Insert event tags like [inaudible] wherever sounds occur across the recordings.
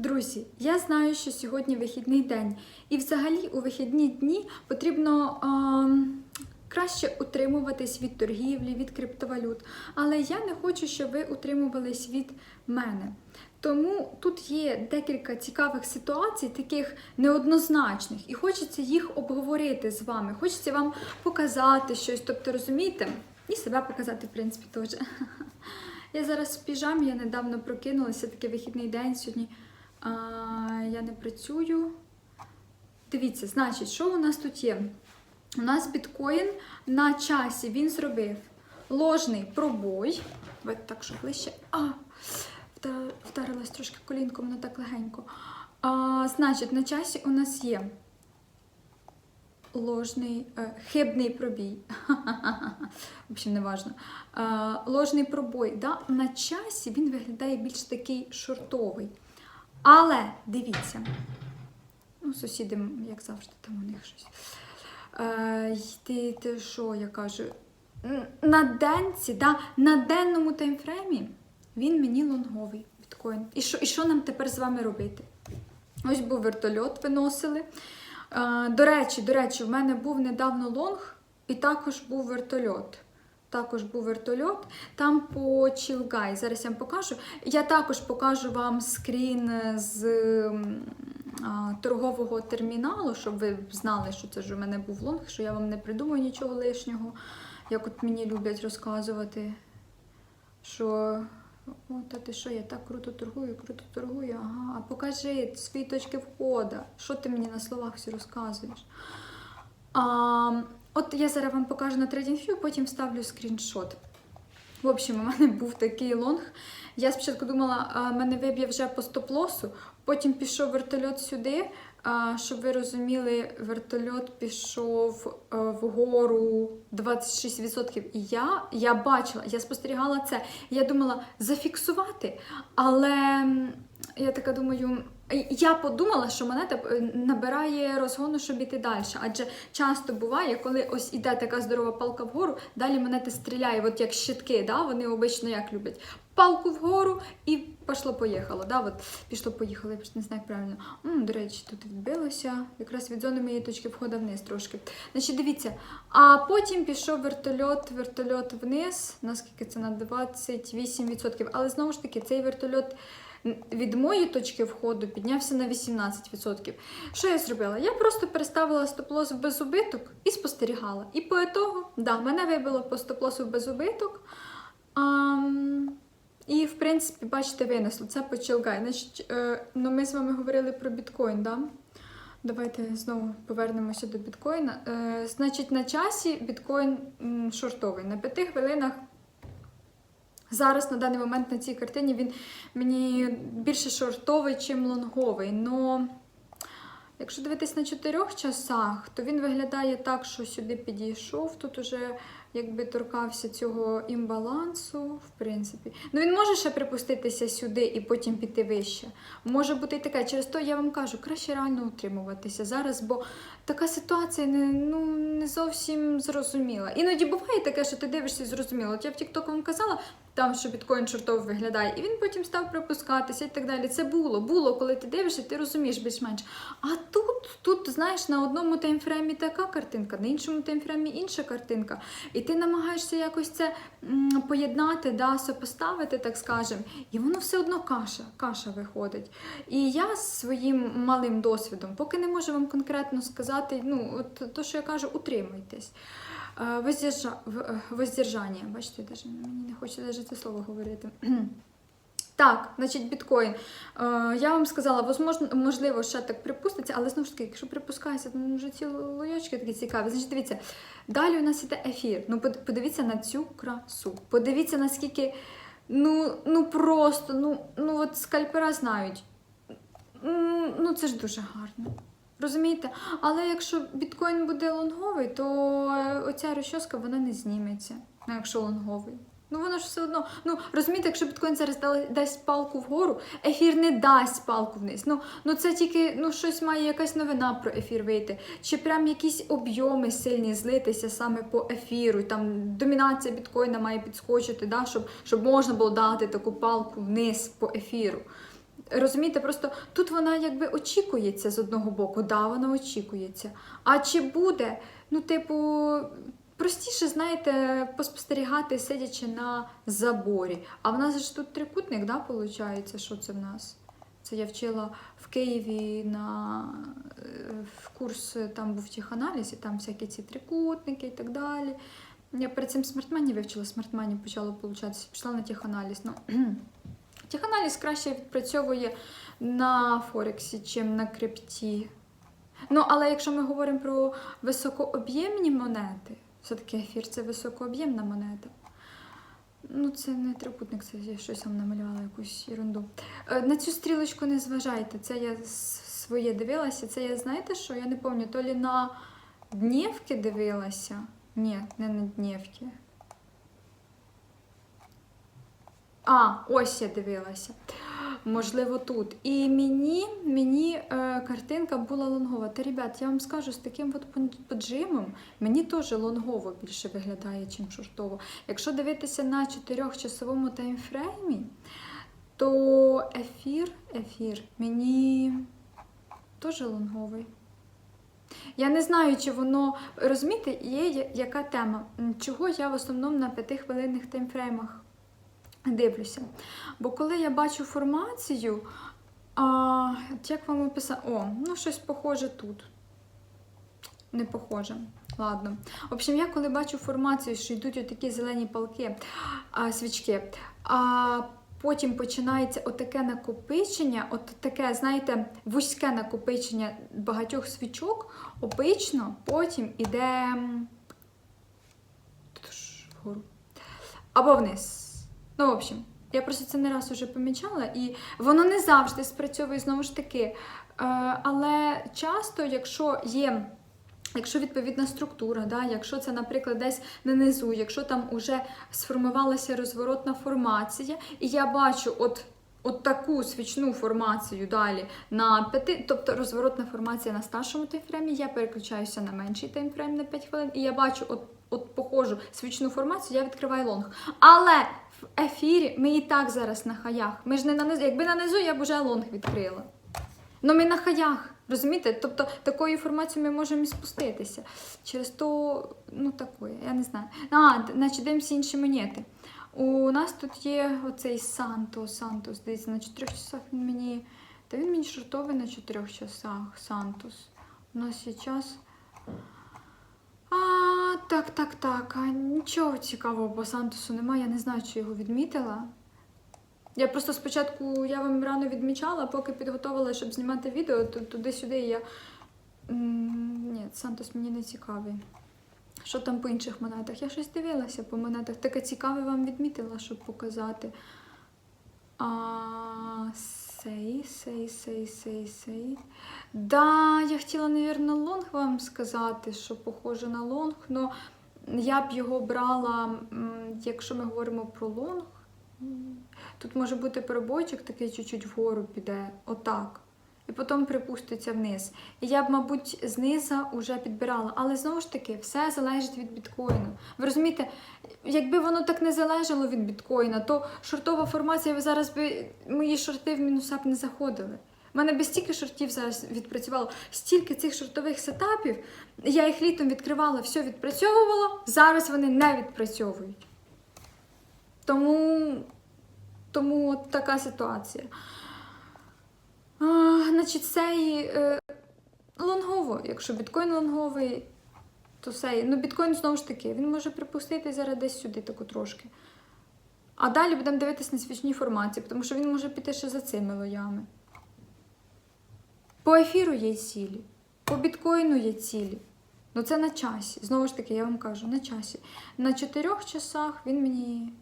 Друзі, я знаю, що сьогодні вихідний день, і взагалі у вихідні дні потрібно ем, краще утримуватись від торгівлі, від криптовалют. Але я не хочу, щоб ви утримувались від мене. Тому тут є декілька цікавих ситуацій, таких неоднозначних, і хочеться їх обговорити з вами. Хочеться вам показати щось, тобто розумієте, і себе показати, в принципі, теж. [laughs] Я зараз в піжамі, я недавно прокинулася, такий вихідний день сьогодні. А, я не працюю. Дивіться, значить, що у нас тут є? У нас біткоін на часі він зробив ложний пробой. Так, щоб ближче. А, вдарилась трошки колінком, воно так легенько. А, значить, на часі у нас є ложний, е, хибний пробій. [laughs] В общем, не важно. Е, ложний пробой. Да? На часі він виглядає більш такий шортовий. Але дивіться, ну, сусіди, як завжди, там у них щось. Е, ти, ти що, я кажу, на денці, да, на денному таймфреймі він мені лонговий біткоін. І що, і що нам тепер з вами робити? Ось був вертольот, виносили. Е, до речі, до речі, в мене був недавно лонг, і також був вертольот. Також був вертольот. Там по Чілгай. Зараз я вам покажу. Я також покажу вам скрін з торгового терміналу, щоб ви знали, що це ж у мене був лонг, що я вам не придумаю нічого лишнього, як от мені люблять розказувати, що о, та ти що, я так круто торгую, круто торгую. Ага, а покажи свої точки входу. Що ти мені на словах всі розказуєш? А, от я зараз вам покажу на TradingView, потім вставлю скріншот. В общем, у мене був такий лонг. Я спочатку думала, мене виб'є вже по стоп-лосу, потім пішов вертольот сюди. Щоб ви розуміли, вертольот пішов е, вгору 26%. І я, я бачила, я спостерігала це. Я думала зафіксувати, але я така думаю. Я подумала, що монета е, набирає розгону, щоб іти далі. Адже часто буває, коли ось іде така здорова палка вгору, далі монета стріляє, от як щитки, да? вони обично як люблять. Палку вгору і пішло-поїхало. Да? От пішло-поїхало, я просто не знаю як правильно. М, до речі, тут відбилося якраз від зони моєї точки входу вниз трошки. Значить, дивіться. А потім пішов вертольот, вертольот вниз, наскільки це на 28%. Але знову ж таки, цей вертольот від моєї точки входу піднявся на 18%. Що я зробила? Я просто переставила стоп-лос в безубиток і спостерігала. І по ітогу, да, мене вибило по стоп-лосу в безубиток. Ам, і, в принципі, бачите, винесло. Це по Чилгай. Значить, е, ну, ми з вами говорили про біткоін, да? Давайте знову повернемося до біткоїна. Е, значить, на часі біткоін шортовий. На п'яти хвилинах Зараз на даний момент на цій картині він мені більше шортовий, чим лонговий. Но якщо дивитись на чотирьох часах, то він виглядає так, що сюди підійшов. Тут уже якби торкався цього імбалансу, в принципі. Ну він може ще припуститися сюди і потім піти вище. Може бути і таке. Через то я вам кажу, краще реально утримуватися зараз, бо така ситуація не, ну, не зовсім зрозуміла. Іноді буває таке, що ти дивишся і зрозуміло. От я в TikTok вам казала, там, що біткоін чортов виглядає, і він потім став припускатися і так далі. Це було, було, коли ти дивишся, ти розумієш більш-менш. А тут, тут, знаєш, на одному таймфреймі така картинка, на іншому таймфреймі інша картинка. І ти намагаєшся якось це поєднати, да, сопоставити, так скажемо, і воно все одно каша, каша виходить. І я своїм малим досвідом, поки не можу вам конкретно сказати, ну, от то, що я кажу, утримуйтесь. Е, е, Воздержання. Бачите, навіть мені не хочеться навіть це слово говорити. Так, значить, біткоін. Е, я вам сказала, возможно, можливо, ще так припуститься, але знову ж таки, якщо припускається, то ну, вже ці лоячки такі цікаві. Значить, дивіться, далі у нас іде ефір. Ну, подивіться на цю красу. Подивіться, наскільки, ну, ну просто, ну, ну от скальпера знають. Ну, це ж дуже гарно. Розумієте? Але якщо біткоін буде лонговий, то е, оця розчоска вона не зніметься. Ну, якщо лонговий. Ну воно ж все одно. Ну розумієте, якщо біткоін зараз дасть палку вгору, ефір не дасть палку вниз. Ну, ну це тільки ну щось має якась новина про ефір вийти. Чи прям якісь об'єми сильні злитися саме по ефіру. Там домінація біткоїна має підскочити, да, щоб, щоб можна було дати таку палку вниз по ефіру. Розумієте, просто тут вона якби очікується з одного боку, да, вона очікується. А чи буде, ну, типу, простіше, знаєте, поспостерігати, сидячи на заборі. А в нас ж тут трикутник, да, виходить, що це в нас? Це я вчила в Києві на е, в курс, е, там був теханаліз, і там всякі ці трикутники і так далі. Я перед цим смартмені вивчила, смартмені почало получатися, пішла на теханаліз. Ну, [clears throat] теханаліз краще відпрацьовує на Форексі, чим на крипті. Ну, але якщо ми говоримо про високооб'ємні монети, все-таки ефір це високооб'ємна монета. Ну, це не трикутник, це я щось там намалювала якусь ерунду. Е, На цю стрілочку не зважайте. Це я своє дивилася. Це я знаєте що? Я не пам'ятаю, то лі на днівки дивилася. Ні, не на днівки. А, ось я дивилася. Можливо, тут. І мені, мені картинка була лонгова. Та, ребят, я вам скажу, з таким от поджимом мені теж лонгово більше виглядає, чим шортово. Якщо дивитися на 4-часовому таймфреймі, то ефір, ефір мені теж лонговий. Я не знаю, чи воно розумієте, є яка тема, чого я в основному на 5-хвилинних таймфреймах дивлюся. Бо коли я бачу формацію, а, як вам описати? О, ну щось похоже тут. Не похоже. Ладно. В общем, я коли бачу формацію, що йдуть отакі зелені палки, а, свічки, а потім починається отаке накопичення, от таке, знаєте, вузьке накопичення багатьох свічок, обично потім іде вгору. Або вниз. Ну, в общем, я просто це не раз уже помічала, і воно не завжди спрацьовує знову ж таки. Е, але часто, якщо є. Якщо відповідна структура, да, якщо це, наприклад, десь на низу, якщо там вже сформувалася розворотна формація, і я бачу от, от таку свічну формацію далі на 5, тобто розворотна формація на старшому таймфреймі, я переключаюся на менший таймфрейм на 5 хвилин, і я бачу от, от похожу свічну формацію, я відкриваю лонг. Але в ефірі ми і так зараз на хаях. Ми ж не на низу. Якби на низу, я б уже лонг відкрила. Ну ми на хаях, розумієте? Тобто такою інформацією ми можемо і спуститися. Через то, ну такое, я не знаю. А, значить, дивимося інші монети. У нас тут є оцей Санто, Сантос, здається, на 4 часах він мені. Та він мені шортовий на 4 часах, Сантос. У нас. А, так, так, так. А нічого цікавого по Сантосу немає. Я не знаю, чи його відмітила. Я просто спочатку я вам рано відмічала, поки підготувала, щоб знімати відео, то туди-сюди я. Ні, Сантос мені не цікавий. Що там по інших монетах? Я щось дивилася по монетах. Таке цікаве вам відмітила, щоб показати. А, сей, сей, сей, сей, сей. Да, я хотіла, навірно, лонг вам сказати, що похоже на лонг, але я б його брала, якщо ми говоримо про лонг. Тут може бути перебойчик такий чуть-чуть вгору піде, отак. І потім припуститься вниз. І я б, мабуть, знизу вже підбирала. Але знову ж таки, все залежить від біткоїну. Ви розумієте, якби воно так не залежало від біткоїна, то шортова формація, зараз би мої шорти в мінуса б не заходили. У мене би стільки шортів зараз відпрацювало, стільки цих шортових сетапів, я їх літом відкривала, все відпрацьовувала, зараз вони не відпрацьовують. Тому, тому от така ситуація. Значить, цей е, лонгово, якщо біткоін лонговий, то цей. Ну, біткоін знову ж таки, він може припустити зараз десь сюди таку трошки. А далі будемо дивитися на свічні формації, тому що він може піти ще за цими лоями. По ефіру є цілі, по біткоїну є цілі. Ну це на часі. Знову ж таки, я вам кажу, на часі. На чотирьох часах він мені.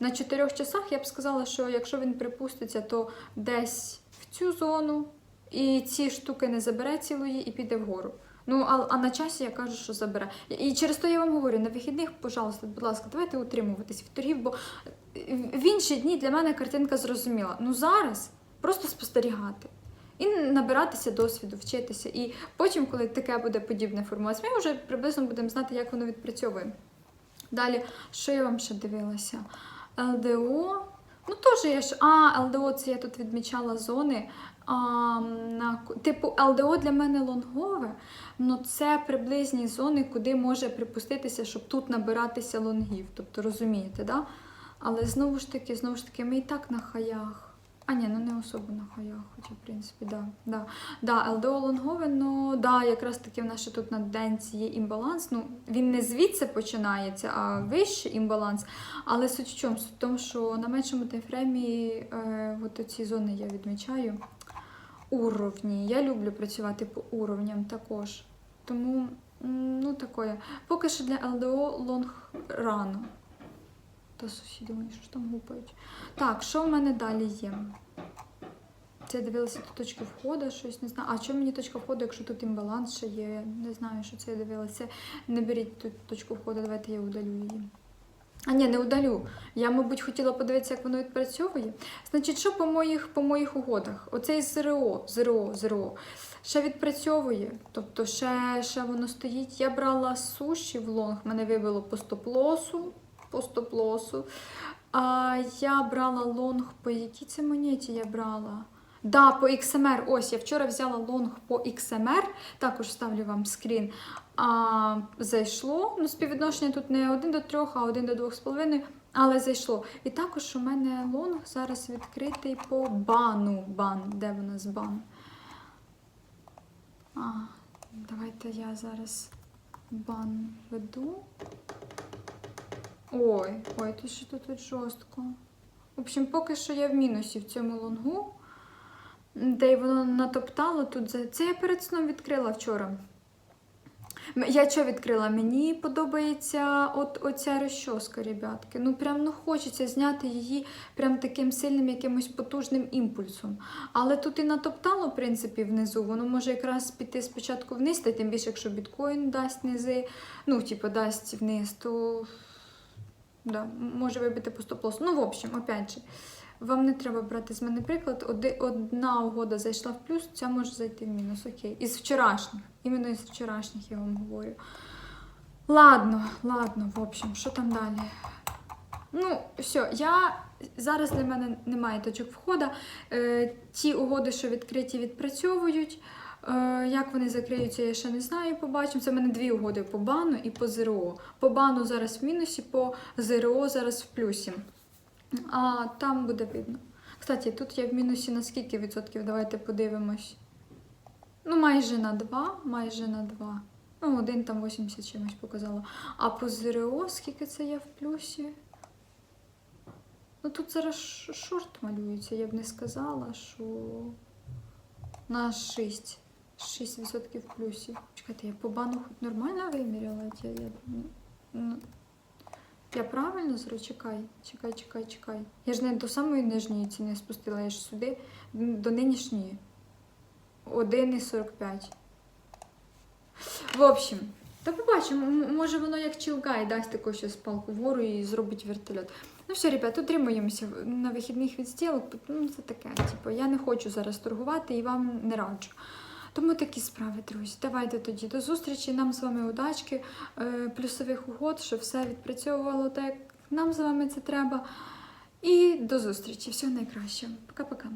На чотирьох часах я б сказала, що якщо він припуститься, то десь цю зону і ці штуки не забере цілої і піде вгору. Ну, а, а на часі я кажу, що забере. І через то я вам говорю, на вихідних, пожалуйста, будь ласка, давайте утримуватись від торгів, бо в інші дні для мене картинка зрозуміла. Ну зараз просто спостерігати. І набиратися досвіду, вчитися. І потім, коли таке буде подібне формація, ми вже приблизно будемо знати, як воно відпрацьовує. Далі, що я вам ще дивилася? ЛДО. Ну, теж я ж. А, ЛДО, це я тут відмічала зони. А, на, типу, ЛДО для мене лонгове, але це приблизні зони, куди може припуститися, щоб тут набиратися лонгів. Тобто розумієте, да? Але знову ж таки, знову ж таки, ми і так на хаях. А ні, ну не особо на хаях, хоча, в принципі, да. да. Да, ЛДО лонгове, ну да, якраз таки в нас ще тут на денці є імбаланс. Ну, він не звідси починається, а вище імбаланс. Але суть в чому? Суть в тому, що на меншому таймфреймі е, от ці зони я відмічаю. Уровні. Я люблю працювати по уровням також. Тому, ну такое. Поки що для ЛДО лонг рано. Та сусіди, вони що ж там гупають. Так, що в мене далі є? Це я дивилася тут точки входу, щось не знаю. А чому мені точка входу, якщо тут імбаланс ще є? Не знаю, що це я дивилася. Не беріть тут точку входу, давайте я удалю її. А ні, не удалю. Я, мабуть, хотіла подивитися, як воно відпрацьовує. Значить, що по моїх, по моїх угодах? Оцей ЗРО, ЗРО, ЗРО, ще відпрацьовує. Тобто ще, ще воно стоїть. Я брала суші в лонг, мене вибило по стоп-лосу. По стоп-лосу. А я брала лонг по якій це монеті я брала? Да, по XMR. Ось я вчора взяла лонг по XMR, також ставлю вам скрін. А, зайшло. Ну, співвідношення тут не 1 до 3, а 1 до 2,5, але зайшло. І також у мене лонг зараз відкритий по бану. Бан. Де в нас бан? А, давайте я зараз бан веду. Ой, ой, тут що тут, тут жорстко. В общем, поки що я в мінусі в цьому лонгу. Де й воно натоптало тут. Це я перед сном відкрила вчора. Я що відкрила? Мені подобається от оця розчоска, ребятки. Ну прям ну хочеться зняти її прям таким сильним якимось потужним імпульсом. Але тут і натоптало, в принципі, внизу. Воно може якраз піти спочатку вниз, та тим більше, якщо біткоін дасть низи, ну, типу, дасть вниз, то да, може вибити по стоп-лосу. Ну, в общем, опять же. Вам не треба брати з мене приклад. Одна угода зайшла в плюс, ця може зайти в мінус. Окей. Із вчорашніх. Іменно із вчорашніх я вам говорю. Ладно, ладно, в общем, що там далі? Ну, все, я зараз для мене немає точок входу. Е, ті угоди, що відкриті, відпрацьовують. Е, як вони закриються, я ще не знаю. Побачимо. Це в мене дві угоди по бану і по ЗРО. По бану зараз в мінусі, по ЗРО зараз в плюсі. А там буде видно. Кстати, тут я в мінусі на скільки відсотків? Давайте подивимось. Ну, майже на 2, майже на 2. Ну, один там 80 чимось показало. А по ЗРО, скільки це я в плюсі? Ну тут зараз шорт малюється, я б не сказала, що на 6. 6% в плюсі. Чекайте, я по бану хоч нормально виміряла? Я, я, ну, я правильно зро? Чекай, чекай, чекай, чекай. Я ж не до самої нижньої ціни спустила, я ж сюди до нинішньої. 1,45. В общем, та побачимо, може воно як чілгай дасть таку щось палку вгору і зробить вертольот. Ну все, ребят, утримуємося на вихідних від стілок. Ну, це таке. Типу, я не хочу зараз торгувати і вам не раджу. Тому такі справи, друзі. Давайте тоді до зустрічі. Нам з вами удачки, е, плюсових угод, щоб все відпрацьовувало так, нам з вами це треба. І до зустрічі. Всього найкращого. Пока-пока.